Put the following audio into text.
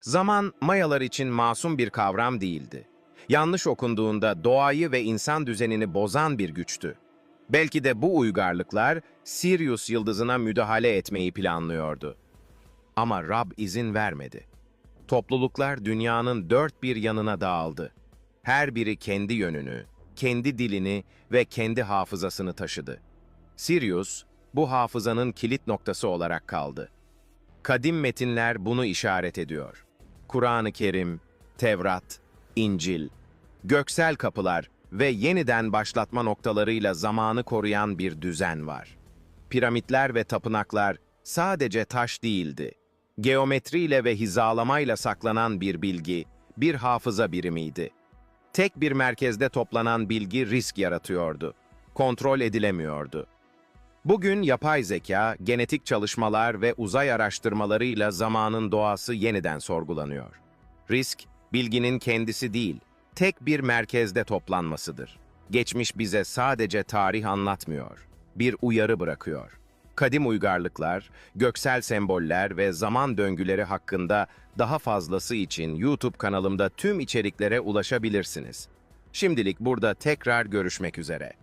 Zaman Mayalar için masum bir kavram değildi. Yanlış okunduğunda doğayı ve insan düzenini bozan bir güçtü. Belki de bu uygarlıklar Sirius yıldızına müdahale etmeyi planlıyordu. Ama Rab izin vermedi. Topluluklar dünyanın dört bir yanına dağıldı. Her biri kendi yönünü, kendi dilini ve kendi hafızasını taşıdı. Sirius, bu hafızanın kilit noktası olarak kaldı. Kadim metinler bunu işaret ediyor. Kur'an-ı Kerim, Tevrat, İncil, göksel kapılar ve yeniden başlatma noktalarıyla zamanı koruyan bir düzen var. Piramitler ve tapınaklar sadece taş değildi. Geometriyle ve hizalamayla saklanan bir bilgi, bir hafıza birimiydi. Tek bir merkezde toplanan bilgi risk yaratıyordu. Kontrol edilemiyordu. Bugün yapay zeka, genetik çalışmalar ve uzay araştırmalarıyla zamanın doğası yeniden sorgulanıyor. Risk, bilginin kendisi değil, tek bir merkezde toplanmasıdır. Geçmiş bize sadece tarih anlatmıyor, bir uyarı bırakıyor. Kadim uygarlıklar, göksel semboller ve zaman döngüleri hakkında daha fazlası için YouTube kanalımda tüm içeriklere ulaşabilirsiniz. Şimdilik burada tekrar görüşmek üzere.